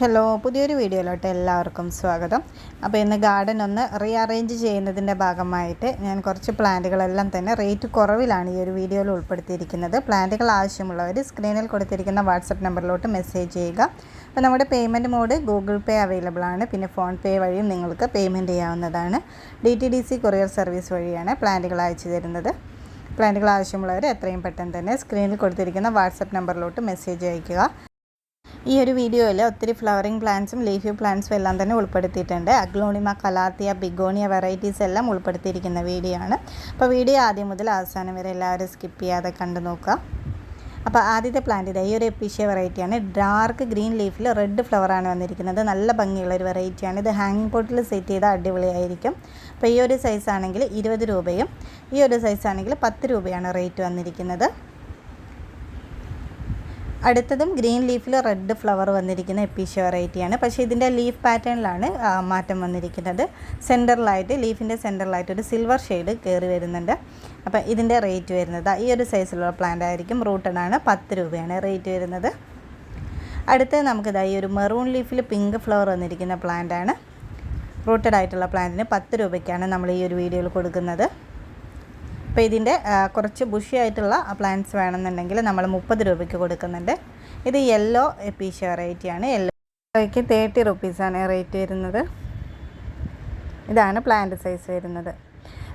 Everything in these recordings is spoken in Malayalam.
ഹലോ പുതിയൊരു വീഡിയോയിലോട്ട് എല്ലാവർക്കും സ്വാഗതം. അപ്പോൾ ഇന്ന് ഗാർഡൻ ഒന്ന് റീഅറേഞ്ച് ചെയ്യുന്നതിന്റെ ഭാഗമായിട്ട് ഞാൻ കുറച്ച് പ്ലാന്റുകളെല്ലാം തന്നെ റേറ്റ് കുറവിലാണ് ഈ ഒരു വീഡിയോയിൽ ഉൾപ്പെടുത്തിയിരിക്കുന്നത്. പ്ലാന്റുകൾ ആവശ്യമുള്ളവർ സ്ക്രീനിൽ കൊടുത്തിരിക്കുന്ന വാട്സപ്പ് നമ്പറിലോട്ട് മെസ്സേജ് ചെയ്യുക. അപ്പോൾ നമ്മുടെ payment mode Google Pay available ആണ്. പിന്നെ ഫോൺ പേ വഴിയും നിങ്ങൾക്ക് പേയ്മെന്റ് ചെയ്യാവുന്നതാണ്. D T D C courier service വഴിയാണ് പ്ലാന്റുകൾ അയച്ചു തരുന്നത്. പ്ലാന്റുകൾ ആവശ്യമുള്ളവർ എത്രയും പെട്ടെന്ന് തന്നെ സ്ക്രീനിൽ കൊടുത്തിരിക്കുന്ന വാട്സപ്പ് നമ്പറിലോട്ട് മെസ്സേജ് അയയ്ക്കുക. ഈ ഒരു വീഡിയോയിൽ ഒത്തിരി ഫ്ലവറിങ് പ്ലാന്റ്സും ലീഫ് പ്ലാന്റ്സും എല്ലാം തന്നെ ഉൾപ്പെടുത്തിയിട്ടുണ്ട്. അഗ്ലോണിമ കലാത്തിയ ബിഗോണിയ വെറൈറ്റീസ് എല്ലാം ഉൾപ്പെടുത്തിയിരിക്കുന്ന വീഡിയോ ആണ്. അപ്പോൾ വീഡിയോ ആദ്യം മുതൽ അവസാനം വരെ എല്ലാവരും സ്കിപ്പ് ചെയ്യാതെ കണ്ടു നോക്കുക. അപ്പോൾ ആദ്യത്തെ പ്ലാന്റ് ഇതാ ഈ ഒരു എപ്പീഷ്യ വെറൈറ്റിയാണ് ഡാർക്ക് ഗ്രീൻ ലീഫിൽ റെഡ് ഫ്ലവറാണ് വന്നിരിക്കുന്നത്. നല്ല ഭംഗിയുള്ള ഒരു വെറൈറ്റിയാണ് ഇത് ഹാങ്ങിങ് പോട്ടിൽ സെറ്റ് ചെയ്താൽ അടിപൊളിയായിരിക്കും. അപ്പോൾ ഈ ഒരു സൈസ് ആണെങ്കിൽ ഇരുപത് രൂപയും ഈ ഒരു സൈസ് ആണെങ്കിൽ പത്ത് രൂപയാണ് റേറ്റ് വന്നിരിക്കുന്നത്. അടുത്തതും ഗ്രീൻ ലീഫിൽ റെഡ് ഫ്ലവർ വന്നിരിക്കുന്ന എപ്പീഷ്യ വെറൈറ്റിയാണ്. പക്ഷേ ഇതിന്റെ ലീഫ് പാറ്റേണിലാണ് മാറ്റം വന്നിരിക്കുന്നത്. സെന്ററിലായിട്ട് ലീഫിന്റെ സെന്ററിലായിട്ട് ഒരു സിൽവർ ഷെയ്ഡ് കയറി വരുന്നുണ്ട്. അപ്പം ഇതിന്റെ റേറ്റ് വരുന്നത് ഈ ഒരു സൈസിലുള്ള പ്ലാന്റ് ആയിരിക്കും. റൂട്ടഡ് ആണ് പത്ത് രൂപയാണ് റേറ്റ് വരുന്നത്. അടുത്ത് നമുക്കിതാ ഈ ഒരു മെറൂൺ ലീഫിൽ പിങ്ക് ഫ്ലവർ വന്നിരിക്കുന്ന പ്ലാന്റ് ആണ്. റൂട്ടഡ് ആയിട്ടുള്ള പ്ലാന്റിന് പത്ത് രൂപയ്ക്കാണ് നമ്മൾ ഈ ഒരു വീഡിയോയിൽ കൊടുക്കുന്നത്. അപ്പോൾ ഇതിന്റെ കുറച്ച് ബുഷി ആയിട്ടുള്ള പ്ലാന്റ്സ് വേണമെന്നുണ്ടെങ്കിൽ നമ്മൾ മുപ്പത് രൂപയ്ക്ക് കൊടുക്കുന്നുണ്ട്. ഇത് യെല്ലോ എപ്പീഷ്യ വെറൈറ്റിയാണ് യെല്ലോയ്ക്ക് തേർട്ടി റുപ്പീസാണ് റേറ്റ് വരുന്നത്. ഇതാണ് പ്ലാന്റ് സൈസ് വരുന്നത്.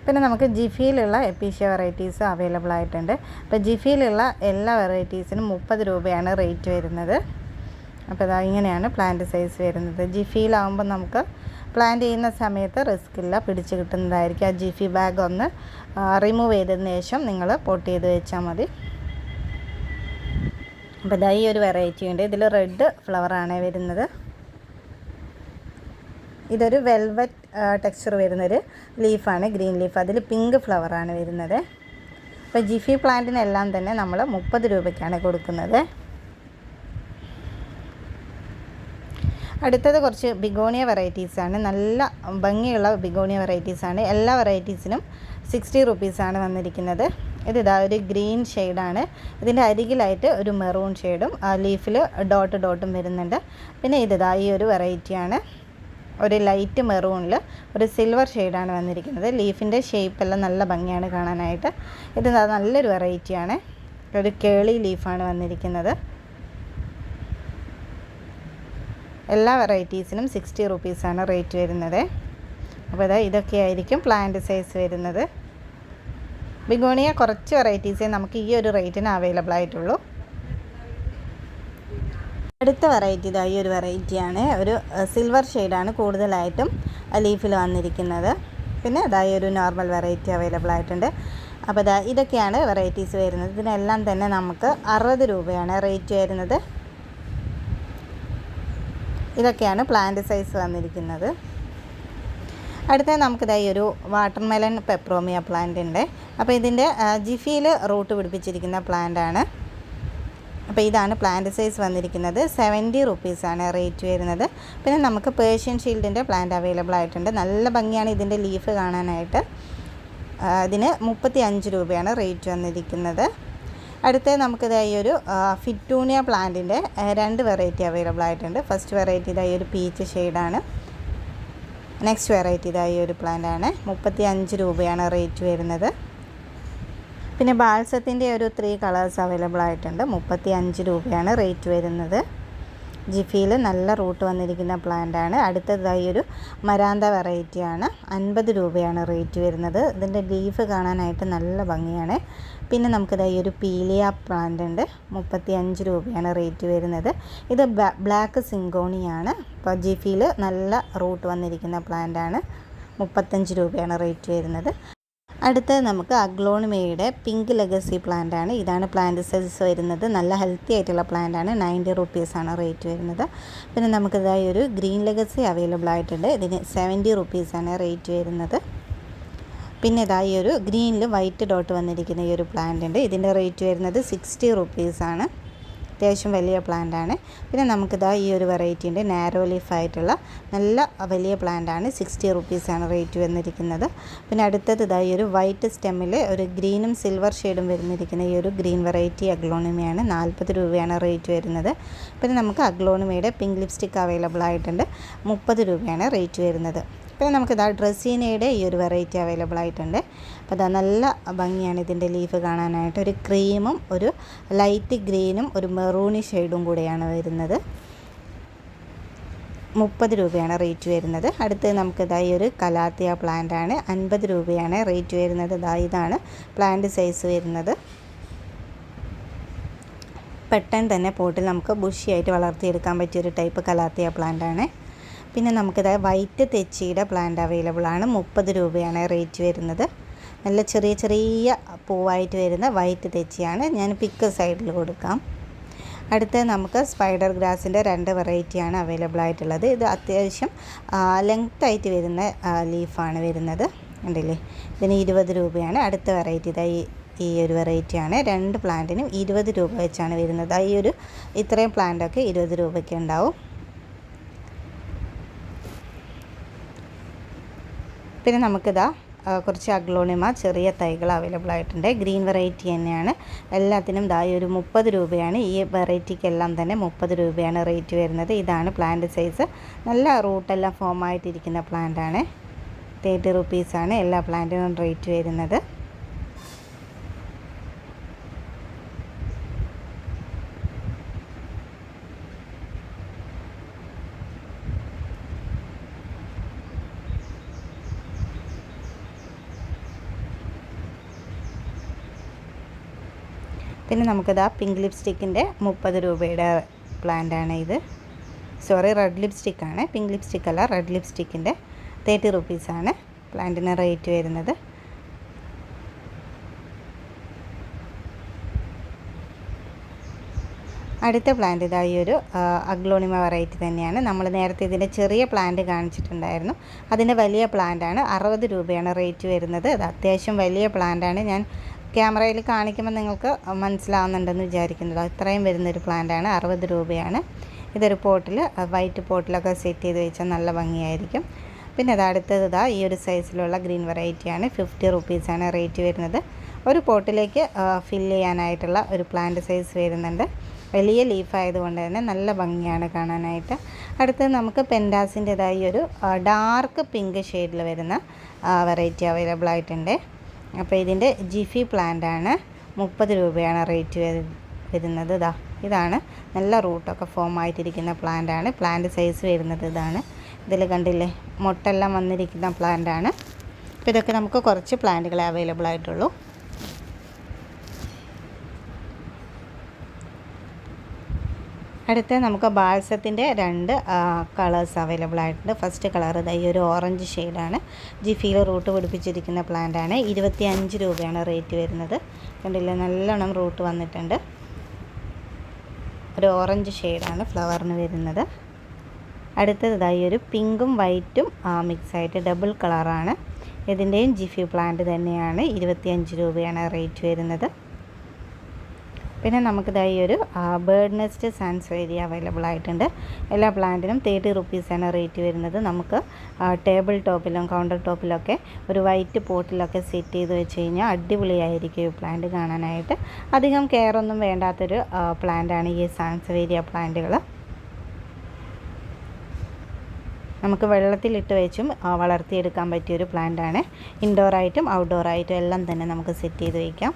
പിന്നെ നമുക്ക് ജിഫിയിലുള്ള എപ്പീഷ്യ വെറൈറ്റീസ് അവൈലബിൾ ആയിട്ടുണ്ട്. അപ്പോൾ ജിഫിയിലുള്ള എല്ലാ വെറൈറ്റീസിനും മുപ്പത് രൂപയാണ് റേറ്റ് വരുന്നത്. അപ്പോൾ ഇതാ ഇങ്ങനെയാണ് പ്ലാന്റ് സൈസ് വരുന്നത്. ജിഫിയിലാവുമ്പോൾ നമുക്ക് പ്ലാന്റ് ചെയ്യുന്ന സമയത്ത് റിസ്ക് ഇല്ല. പിടിച്ച് കിട്ടുന്നതായിരിക്കും. ആ ജിഫി ബാഗ് ഒന്ന് റിമൂവ് ചെയ്തതിന് ശേഷം നിങ്ങൾ പൊട്ട് ചെയ്ത് വെച്ചാൽ മതി. അപ്പോൾ ഇതാ ഈ ഒരു വെറൈറ്റി ഉണ്ട്. ഇതിൽ റെഡ് ഫ്ലവറാണ് വരുന്നത്. ഇതൊരു വെൽവെറ്റ് ടെക്സ്ചർ വരുന്നൊരു ലീഫാണ് ഗ്രീൻ ലീഫ് അതിൽ പിങ്ക് ഫ്ലവറാണ് വരുന്നത്. അപ്പോൾ ജിഫി പ്ലാന്റിനെല്ലാം തന്നെ നമ്മൾ മുപ്പത് രൂപയ്ക്കാണ് കൊടുക്കുന്നത്. അടുത്തത് കുറച്ച് ബിഗോണിയ വെറൈറ്റീസാണ് നല്ല ഭംഗിയുള്ള ബിഗോണിയ വെറൈറ്റീസാണ് എല്ലാ വെറൈറ്റീസിനും സിക്സ്റ്റി റുപ്പീസാണ് വന്നിരിക്കുന്നത്. ഇത് ഇതാ ഒരു ഗ്രീൻ ഷെയ്ഡാണ് ഇതിന്റെ അരികിലായിട്ട് ഒരു മെറൂൺ ഷെയ്ഡും ലീഫിൽ ഡോട്ട് ഡോട്ടും വരുന്നുണ്ട്. പിന്നെ ഇതാ ഈ ഒരു വെറൈറ്റിയാണ് ഒരു ലൈറ്റ് മെറൂണിൽ ഒരു സിൽവർ ഷെയ്ഡാണ് വന്നിരിക്കുന്നത്. ലീഫിന്റെ ഷേപ്പെല്ലാം നല്ല ഭംഗിയാണ് കാണാനായിട്ട്. ഇത് നല്ലൊരു വെറൈറ്റിയാണ് ഒരു കേളി ലീഫാണ് വന്നിരിക്കുന്നത്. എല്ലാ വെറൈറ്റീസിനും സിക്സ്റ്റി റുപ്പീസാണ് റേറ്റ് വരുന്നത്. അപ്പോൾ ഇതാ ഇതൊക്കെ ആയിരിക്കും പ്ലാന്റ് സൈസ് വരുന്നത്. ബിഗോണിയ കുറച്ച് വെറൈറ്റീസേ നമുക്ക് ഈ ഒരു റേറ്റിന് അവൈലബിൾ ആയിട്ടുള്ളൂ. അടുത്ത വെറൈറ്റി ഇതാ ഈ ഒരു വെറൈറ്റിയാണ് ഒരു സിൽവർ ഷെയ്ഡാണ് കൂടുതലായിട്ടും ലീഫിൽ വന്നിരിക്കുന്നത്. പിന്നെ അതായി ഒരു നോർമൽ വെറൈറ്റി അവൈലബിൾ ആയിട്ടുണ്ട്. അപ്പോൾ ഇതാ ഇതൊക്കെയാണ് വെറൈറ്റീസ് വരുന്നത്. ഇതിനെല്ലാം തന്നെ നമുക്ക് അറുപത് രൂപയാണ് റേറ്റ് വരുന്നത്. ഇതൊക്കെയാണ് പ്ലാന്റ് സൈസ് വന്നിരിക്കുന്നത്. അടുത്ത നമുക്കിതായി ഒരു വാട്ടർമെലൺ പെപ്രോമിയ പ്ലാന്റ് ഉണ്ട്. അപ്പോൾ ഇതിന്റെ ജിഫിയിൽ റൂട്ട് പിടിപ്പിച്ചിരിക്കുന്ന പ്ലാന്റ് ആണ്. അപ്പോൾ ഇതാണ് പ്ലാന്റ് സൈസ് വന്നിരിക്കുന്നത്. സെവന്റി റുപ്പീസാണ് റേറ്റ് വരുന്നത്. പിന്നെ നമുക്ക് പേർഷ്യൻ ഷീൽഡിന്റെ പ്ലാന്റ് അവൈലബിൾ ആയിട്ടുണ്ട്. നല്ല ഭംഗിയാണ് ഇതിന്റെ ലീഫ് കാണാനായിട്ട്. ഇതിന് മുപ്പത്തി അഞ്ച് രൂപയാണ് റേറ്റ് വന്നിരിക്കുന്നത്. അടുത്ത നമുക്കിത് ഈ ഒരു ഫിറ്റൂണിയ പ്ലാന്റിന്റെ രണ്ട് വെറൈറ്റി അവൈലബിൾ ആയിട്ടുണ്ട്. ഫസ്റ്റ് വെറൈറ്റി ഇതായി ഒരു പീച്ച് ഷെയ്ഡാണ് നെക്സ്റ്റ് വെറൈറ്റി ഇതായി ഒരു പ്ലാന്റ് ആണ്. മുപ്പത്തി അഞ്ച് രൂപയാണ് റേറ്റ് വരുന്നത്. പിന്നെ ബാൽസത്തിന്റെ ഒരു ത്രീ കളേഴ്സ് അവൈലബിൾ ആയിട്ടുണ്ട്. മുപ്പത്തി അഞ്ച് രൂപയാണ് റേറ്റ് വരുന്നത്. ജിഫിയിൽ നല്ല റൂട്ട് വന്നിരിക്കുന്ന പ്ലാന്റ് ആണ്. അടുത്തതായി ഒരു മരാന്ത വെറൈറ്റിയാണ് അൻപത് രൂപയാണ് റേറ്റ് വരുന്നത്. ഇതിന്റെ ലീഫ് കാണാനായിട്ട് നല്ല ഭംഗിയാണ്. പിന്നെ നമുക്കിതായി ഒരു പീലിയ പ്ലാന്റ് ഉണ്ട് മുപ്പത്തി അഞ്ച് രൂപയാണ് റേറ്റ് വരുന്നത്. ഇത് ബ്ലാക്ക് സിങ്കോണിയാണ്. അപ്പോൾ ജിഫിയിൽ നല്ല റൂട്ട് വന്നിരിക്കുന്ന പ്ലാന്റ് ആണ് മുപ്പത്തഞ്ച് രൂപയാണ് റേറ്റ് വരുന്നത്. അടുത്തത് നമുക്ക് അഗ്ലോണിമയുടെ പിങ്ക് ലെഗസി പ്ലാന്റ് ആണ് ഇതാണ് പ്ലാന്റ് സൈസ് വരുന്നത്. നല്ല ഹെൽത്തി ആയിട്ടുള്ള പ്ലാന്റ് ആണ് നയന്റി റുപ്പീസാണ് റേറ്റ് വരുന്നത്. പിന്നെ നമുക്കിതായി ഒരു ഗ്രീൻ ലെഗസി അവൈലബിൾ ആയിട്ടുണ്ട്. ഇതിന് സെവന്റി റുപ്പീസാണ് റേറ്റ് വരുന്നത്. പിന്നെ ഇതായി ഒരു ഗ്രീനിൽ വൈറ്റ് ഡോട്ട് വന്നിരിക്കുന്ന ഈ ഒരു പ്ലാന്റ് ഉണ്ട്. ഇതിന്റെ റേറ്റ് വരുന്നത് സിക്സ്റ്റി റുപ്പീസാണ് അത്യാവശ്യം വലിയ പ്ലാന്റ് ആണ്. പിന്നെ നമുക്കിതാ ഈ ഒരു വെറൈറ്റി ഉണ്ട്. നാരോ ലീഫ് ആയിട്ടുള്ള നല്ല വലിയ പ്ലാന്റ് ആണ്. സിക്സ്റ്റി റുപ്പീസാണ് റേറ്റ് വന്നിരിക്കുന്നത്. പിന്നെ അടുത്തത് ഇതാ ഈ ഒരു വൈറ്റ് സ്റ്റെമ്മിൽ ഒരു ഗ്രീനും സിൽവർ ഷെയ്ഡും വരുന്നിരിക്കുന്ന ഈ ഒരു ഗ്രീൻ വെറൈറ്റി അഗ്ലോണിമയാണ് നാൽപ്പത് രൂപയാണ് റേറ്റ് വരുന്നത്. പിന്നെ നമുക്ക് അഗ്ലോണിമയുടെ പിങ്ക് ലിപ്സ്റ്റിക് അവൈലബിൾ ആയിട്ടുണ്ട്. മുപ്പത് രൂപയാണ് റേറ്റ് വരുന്നത്. പിന്നെ നമുക്കിതാ ഡ്രസ്സീനയുടെ ഈ ഒരു വെറൈറ്റി അവൈലബിൾ ആയിട്ടുണ്ട്. അപ്പോൾ അതാ നല്ല ഭംഗിയാണ് ഇതിന്റെ ലീഫ് കാണാനായിട്ട്. ഒരു ക്രീമും ഒരു ലൈറ്റ് ഗ്രീനും ഒരു മെറൂണി ഷെയ്ഡും കൂടെയാണ് വരുന്നത്. മുപ്പത് രൂപയാണ് റേറ്റ് വരുന്നത്. അടുത്ത് നമുക്ക് ഇതാ ഈ ഒരു കലാത്തിയ പ്ലാന്റ് ആണ് അൻപത് രൂപയാണ് റേറ്റ് വരുന്നത്. ഇതാ ഇതാണ് പ്ലാന്റ് സൈസ് വരുന്നത്. പെട്ടെന്ന് തന്നെ പോട്ടിൽ നമുക്ക് ബുഷിയായിട്ട് വളർത്തിയെടുക്കാൻ പറ്റിയൊരു ടൈപ്പ് കലാത്തിയ പ്ലാന്റ് ആണ് പിന്നെ നമുക്കിത് വൈറ്റ് തെച്ചിയുടെ പ്ലാന്റ് അവൈലബിൾ ആണ്. മുപ്പത് രൂപയാണ് റേറ്റ് വരുന്നത്. നല്ല ചെറിയ ചെറിയ പൂവായിട്ട് വരുന്ന വൈറ്റ് തെച്ചിയാണ്. ഞാൻ പിക്ക് സൈഡിൽ കൊടുക്കാം. അടുത്ത് നമുക്ക് സ്പൈഡർ ഗ്രാസിന്റെ രണ്ട് വെറൈറ്റിയാണ് അവൈലബിൾ ആയിട്ടുള്ളത്. ഇത് അത്യാവശ്യം ലെങ്ത് ആയിട്ട് വരുന്ന ലീഫാണ് വരുന്നത്. ഉണ്ടല്ലേ ഇതിന് ഇരുപത് രൂപയാണ്. അടുത്ത വെറൈറ്റി ഇതായി ഈ ഒരു വെറൈറ്റിയാണ് രണ്ട് പ്ലാന്റിനും ഇരുപത് രൂപ വെച്ചാണ് വരുന്നത്. ഈ ഒരു ഇത്രയും പ്ലാന്റൊക്കെ ഇരുപത് രൂപയ്ക്ക് ഉണ്ടാവും. പിന്നെ നമുക്കിതാ കുറച്ച് അഗ്ലോണിമ ചെറിയ തൈകൾ അവൈലബിൾ ആയിട്ടുണ്ട്. ഗ്രീൻ വെറൈറ്റി തന്നെയാണ്. എല്ലാത്തിനും ദാ ഒരു മുപ്പത് രൂപയാണ്. ഈ വെറൈറ്റിക്കെല്ലാം തന്നെ മുപ്പത് രൂപയാണ് റേറ്റ് വരുന്നത്. ഇതാണ് പ്ലാന്റ് സൈസ്. നല്ല റൂട്ടെല്ലാം ഫോം ആയിട്ടിരിക്കുന്ന പ്ലാന്റാണ്. തേർട്ടി റുപ്പീസാണ് എല്ലാ പ്ലാന്റിനും റേറ്റ് വരുന്നത്. പിന്നെ നമുക്കിതാ പിങ്ക് ലിപ്സ്റ്റിക്കിന്റെ മുപ്പത് രൂപയുടെ പ്ലാന്റാണ് ഇത്. സോറി റെഡ് ലിപ്സ്റ്റിക്കാണ് പിങ്ക് ലിപ്സ്റ്റിക് അല്ല റെഡ് ലിപ്സ്റ്റിക്കിന്റെ തേർട്ടി റുപ്പീസാണ് പ്ലാന്റിന് റേറ്റ് വരുന്നത്. അടുത്ത പ്ലാന്റ് ഇതാ ഈ ഒരു അഗ്ലോണിമ വെറൈറ്റി തന്നെയാണ്. നമ്മൾ നേരത്തെ ഇതിന്റെ ചെറിയ പ്ലാന്റ് കാണിച്ചിട്ടുണ്ടായിരുന്നു. അതിന്റെ വലിയ പ്ലാന്റാണ് അറുപത് രൂപയാണ് റേറ്റ് വരുന്നത്. അത് അത്യാവശ്യം വലിയ പ്ലാന്റാണ് ഞാൻ ക്യാമറയിൽ കാണിക്കുമ്പോൾ നിങ്ങൾക്ക് മനസ്സിലാവുന്നുണ്ടെന്ന് വിചാരിക്കുന്നത്. ഇത്രയും വരുന്നൊരു പ്ലാന്റാണ്. അറുപത് രൂപയാണ്. ഇതൊരു പോട്ടിൽ വൈറ്റ് പോട്ടിലൊക്കെ സെറ്റ് ചെയ്ത് വെച്ചാൽ നല്ല ഭംഗിയായിരിക്കും. പിന്നെ അത് അടുത്തത് ഇതാ ഈ ഒരു സൈസിലുള്ള ഗ്രീൻ വെറൈറ്റിയാണ്. ഫിഫ്റ്റി റുപ്പീസാണ് റേറ്റ് വരുന്നത്. ഒരു പോട്ടിലേക്ക് ഫില്ല് ചെയ്യാനായിട്ടുള്ള ഒരു പ്ലാന്റ് സൈസ് വരുന്നുണ്ട്. വലിയ ലീഫായതുകൊണ്ട് തന്നെ നല്ല ഭംഗിയാണ് കാണാനായിട്ട്. അടുത്തത് നമുക്ക് പെൻഡാസിന്റെതായി ഒരു ഡാർക്ക് പിങ്ക് ഷെയ്ഡിൽ വരുന്ന വെറൈറ്റി അവൈലബിൾ ആയിട്ടുണ്ട്. അപ്പോൾ ഇതിന്റെ ജിഫി പ്ലാന്റ് ആണ് മുപ്പത് രൂപയാണ് റേറ്റ് വരുന്നത് ഇതാ. ഇതാണ് നല്ല റൂട്ടൊക്കെ ഫോം ആയിട്ടിരിക്കുന്ന പ്ലാന്റ് ആണ് പ്ലാന്റ് സൈസ് വരുന്നത് ഇതാണ്. ഇതിൽ കണ്ടില്ലേ മുട്ടെല്ലാം വന്നിരിക്കുന്ന പ്ലാന്റ് ആണ് അപ്പോൾ ഇതൊക്കെ നമുക്ക് കുറച്ച് പ്ലാന്റുകളെ അവൈലബിൾ ആയിട്ടുള്ളൂ. അടുത്ത നമുക്ക് ബാൾസത്തിന്റെ രണ്ട് കളേഴ്സ് അവൈലബിൾ ആയിട്ടുണ്ട്. ഫസ്റ്റ് കളർ ഈ ഒരു ഓറഞ്ച് ഷെയ്ഡാണ് ജിഫിയിൽ റൂട്ട് പിടിപ്പിച്ചിരിക്കുന്ന പ്ലാന്റ് ആണ്. ഇരുപത്തി അഞ്ച് രൂപയാണ് റേറ്റ് വരുന്നത്. കണ്ടില്ലേ? നല്ലോണം റൂട്ട് വന്നിട്ടുണ്ട്. ഒരു ഓറഞ്ച് ഷെയ്ഡാണ് ഫ്ലവറിന് വരുന്നത്. അടുത്തത് ഇതായി ഒരു പിങ്കും വൈറ്റും മിക്സ് ആയിട്ട് ഡബിൾ കളറാണ് ഇതിന്റെയും ജിഫി പ്ലാന്റ് തന്നെയാണ്. ഇരുപത്തിയഞ്ച് രൂപയാണ് റേറ്റ് വരുന്നത്. പിന്നെ നമുക്കിത് ഈ ഒരു ബേർഡ് നെസ്റ്റ് സാൻസ്വേരിയ അവൈലബിൾ ആയിട്ടുണ്ട്. എല്ലാ പ്ലാന്റിനും തേർട്ടി റുപ്പീസാണ് റേറ്റ് വരുന്നത്. നമുക്ക് ടേബിൾ ടോപ്പിലും കൗണ്ടർ ടോപ്പിലൊക്കെ ഒരു വൈറ്റ് പോട്ടിലൊക്കെ സെറ്റ് ചെയ്ത് വെച്ച് കഴിഞ്ഞാൽ അടിപൊളിയായിരിക്കും ഈ പ്ലാന്റ് കാണാനായിട്ട്. അധികം കെയർ ഒന്നും വേണ്ടാത്തൊരു പ്ലാന്റാണ് ഈ സാൻസ്വേരിയ പ്ലാന്റുകൾ നമുക്ക് വെള്ളത്തിലിട്ട് വെച്ചും വളർത്തിയെടുക്കാൻ പറ്റിയൊരു പ്ലാന്റാണ് ഇൻഡോറായിട്ടും ഔട്ട്ഡോറായിട്ടും എല്ലാം തന്നെ നമുക്ക് സെറ്റ് ചെയ്ത് വയ്ക്കാം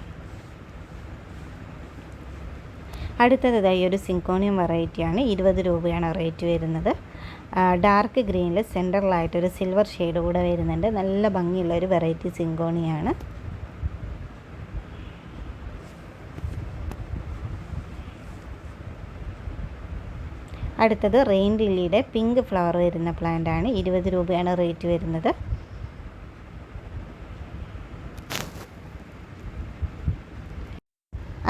അടുത്തതായി ഒരു സിങ്കോണിയം വെറൈറ്റിയാണ് ഇരുപത് രൂപയാണ് റേറ്റ് വരുന്നത്. ഡാർക്ക് ഗ്രീനിൽ സെന്ററിലായിട്ടൊരു സിൽവർ ഷെയ്ഡ് കൂടെ വരുന്നുണ്ട്. നല്ല ഭംഗിയുള്ള ഒരു വെറൈറ്റി സിങ്കോണിയാണ്. അടുത്തത് റെയിൻ ലില്ലിയുടെ പിങ്ക് ഫ്ലവർ വരുന്ന പ്ലാന്റ് ആണ് ഇരുപത് രൂപയാണ് റേറ്റ് വരുന്നത്.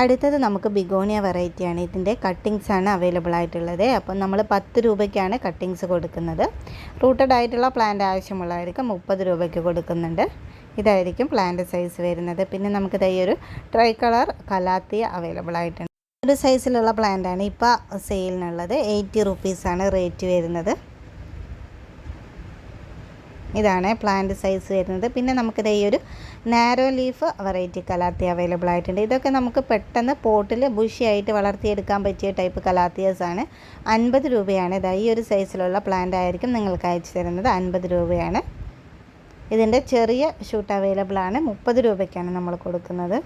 അടുത്തത് നമുക്ക് ബിഗോണിയ വെറൈറ്റിയാണ് ഇതിന്റെ ആണ് അവൈലബിൾ ആയിട്ടുള്ളത്. അപ്പം നമ്മൾ പത്ത് രൂപയ്ക്കാണ് കട്ടിങ്സ് കൊടുക്കുന്നത്. റൂട്ടഡ് ആയിട്ടുള്ള പ്ലാന്റ് ആവശ്യമുള്ളവർക്ക് മുപ്പത് രൂപയ്ക്ക് കൊടുക്കുന്നുണ്ട്. ഇതായിരിക്കും പ്ലാന്റ് സൈസ് വരുന്നത്. പിന്നെ നമുക്ക് ഇതായി ഒരു ട്രൈ കളർ കലാത്തിയ അവൈലബിൾ ആയിട്ടുണ്ട്. ഒരു സൈസിലുള്ള പ്ലാന്റ് ആണ് ഇപ്പോൾ സെയിലിനുള്ളത് എയ്റ്റി റുപ്പീസാണ് റേറ്റ് വരുന്നത്. ഇതാണ് പ്ലാന്റ് സൈസ് വരുന്നത്. പിന്നെ നമുക്കിത് ഈ ഒരു narrow leaf variety calathea available ആയിട്ടുണ്ട്. ഇതൊക്കെ നമുക്ക് പെട്ടെന്ന് പോട്ടിൽ ബുഷിയായിട്ട് വളർത്തിയെടുക്കാൻ പറ്റിയ ടൈപ്പ് കലാത്തിയസ് ആണ്. അൻപത് രൂപയാണ്. ഇതാ ഈ ഒരു സൈസിലുള്ള പ്ലാന്റ് ആയിരിക്കും നിങ്ങൾക്ക് അയച്ചു തരുന്നത്. അൻപത് രൂപയാണ്. ഇതിന്റെ ചെറിയ ഷൂട്ട് അവൈലബിൾ ആണ്. മുപ്പത് രൂപയ്ക്കാണ് നമ്മൾ കൊടുക്കുന്നത്.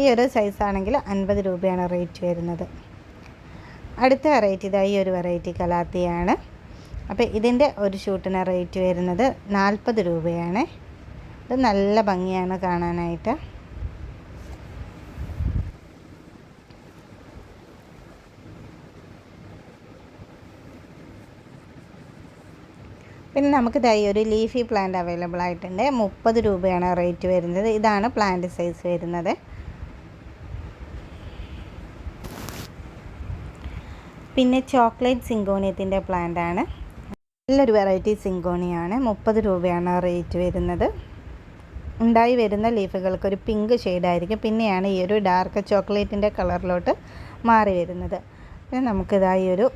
ഈ ഒരു സൈസാണെങ്കിൽ അൻപത് രൂപയാണ് റേറ്റ് വരുന്നത്. അടുത്ത വെറൈറ്റി ഇതാ ഈ ഒരു വെറൈറ്റി കലാത്തിയാണ്. അപ്പോൾ ഇതിന്റെ ഒരു ഷൂട്ടിന് റേറ്റ് വരുന്നത് നാൽപ്പത് രൂപയാണ്. ഇത് നല്ല ഭംഗിയാണ് കാണാനായിട്ട്. പിന്നെ നമുക്ക് ഇതായി ഒരു ലീഫി പ്ലാന്റ് അവൈലബിൾ ആയിട്ടുണ്ട്. മുപ്പത് രൂപയാണ് റേറ്റ് വരുന്നത്. ഇതാണ് പ്ലാന്റ് സൈസ് വരുന്നത്. പിന്നെ ചോക്ലേറ്റ് സിങ്കോണിയത്തിന്റെ പ്ലാന്റ് ആണ്. നല്ലൊരു വെറൈറ്റി സിങ്കോണിയാണ്. മുപ്പത് രൂപയാണ് റേറ്റ് വരുന്നത്. ഉണ്ടായി വരുന്ന ലീഫുകൾക്ക് ഒരു പിങ്ക് ഷെയ്ഡായിരിക്കും. പിന്നെയാണ് ഈ ഒരു ഡാർക്ക് ചോക്ലേറ്റിന്റെ കളറിലോട്ട് മാറി വരുന്നത്. പിന്നെ നമുക്കിതായി ഒരു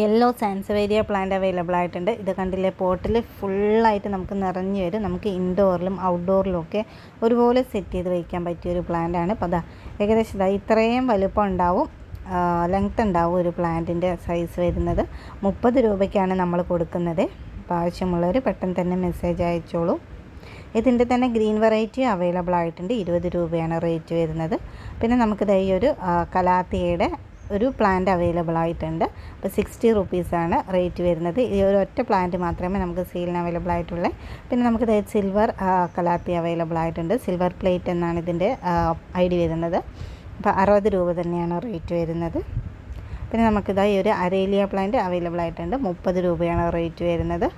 യെല്ലോ സാൻസവേരിയ പ്ലാന്റ് അവൈലബിൾ ആയിട്ടുണ്ട്. ഇത് കണ്ടില്ലേ? പോട്ടിൽ ഫുള്ളായിട്ട് നമുക്ക് നിറഞ്ഞു വരും. നമുക്ക് ഇൻഡോറിലും ഔട്ട്ഡോറിലും ഒക്കെ ഒരുപോലെ സെറ്റ് ചെയ്ത് വയ്ക്കാൻ പറ്റിയ ഒരു പ്ലാന്റ് ആണ്. അപ്പോൾ അതാ ഏകദേശം ഇതാ ഇത്രയും വലുപ്പം ഉണ്ടാവും. ലെങ്ത് ഉണ്ടാവും ഒരു പ്ലാന്റിന്റെ സൈസ് വരുന്നത്. മുപ്പത് രൂപയ്ക്കാണ് നമ്മൾ കൊടുക്കുന്നത്. അപ്പോൾ ആവശ്യമുള്ളവർ പെട്ടെന്ന് തന്നെ മെസ്സേജ് അയച്ചോളൂ. ഇതിന്റെ തന്നെ ഗ്രീൻ വെറൈറ്റി അവൈലബിൾ ആയിട്ടുണ്ട്. ഇരുപത് രൂപയാണ് റേറ്റ് വരുന്നത്. പിന്നെ നമുക്ക് ഈ ഒരു കലാത്തിയുടെ ഒരു പ്ലാന്റ് അവൈലബിൾ ആയിട്ടുണ്ട്. അപ്പോൾ സിക്സ്റ്റി റുപ്പീസാണ് റേറ്റ് വരുന്നത്. ഈ ഒരു ഒറ്റ പ്ലാന്റ് മാത്രമേ നമുക്ക് സെയിലിന് അവൈലബിൾ ആയിട്ടുള്ളൂ. പിന്നെ നമുക്ക് സിൽവർ കലാത്തി അവൈലബിൾ ആയിട്ടുണ്ട്. സിൽവർ പ്ലേറ്റ് എന്നാണ് ഇതിന്റെ ഐ ഡി വരുന്നത്. അപ്പോൾ അറുപത് രൂപ തന്നെയാണ് റേറ്റ് വരുന്നത്. പിന്നെ നമുക്കിതാ ഈ ഒരു അരേലിയ പ്ലാന്റ് അവൈലബിൾ ആയിട്ടുണ്ട്. മുപ്പത് രൂപയാണ് റേറ്റ് വരുന്നത്.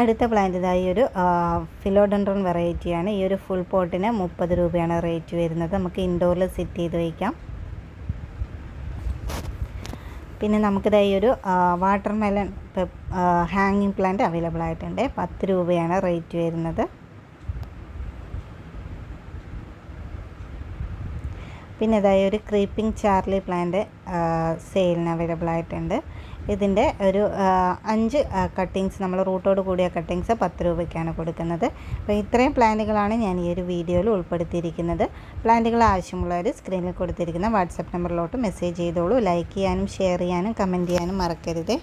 അടുത്ത പ്ലാന്റ് ഇതായി ഒരു ഫിലോഡൻഡ്രോൺ വെറൈറ്റിയാണ് ഈ ഒരു ഫുൾ പോട്ടിന് മുപ്പത് രൂപയാണ് റേറ്റ് വരുന്നത്. നമുക്ക് ഇൻഡോറിൽ സെറ്റ് ചെയ്ത് വയ്ക്കാം പിന്നെ നമുക്കിത് ഈ ഒരു വാട്ടർ മെലൺ ഹാങ്ങിങ് പ്ലാന്റ് അവൈലബിൾ ആയിട്ടുണ്ട്. പത്ത് രൂപയാണ് റേറ്റ് വരുന്നത്. പിന്നെ ഇതായ ഒരു ക്രീപ്പിംഗ് ചാർലി പ്ലാന്റ് സെയിലിന് അവൈലബിൾ ആയിട്ടുണ്ട്. ഇതിന്റെ ഒരു അഞ്ച് കട്ടിങ്സ് നമ്മൾ റൂട്ടോട് കൂടിയ കട്ടിങ്സ് പത്ത് രൂപയ്ക്കാണ് കൊടുക്കുന്നത്. അപ്പോൾ ഇത്രയും പ്ലാന്റുകളാണ് ഞാൻ ഈ ഒരു വീഡിയോയിൽ ഉൾപ്പെടുത്തിയിരിക്കുന്നത്. പ്ലാന്റുകൾ ആവശ്യമുള്ളവർ സ്ക്രീനിൽ കൊടുത്തിരിക്കുന്ന വാട്സപ്പ് നമ്പറിലോട്ട് മെസ്സേജ് ചെയ്തോളൂ. ലൈക്ക് ചെയ്യാനും ഷെയർ ചെയ്യാനും കമന്റ് ചെയ്യാനും മറക്കരുത്.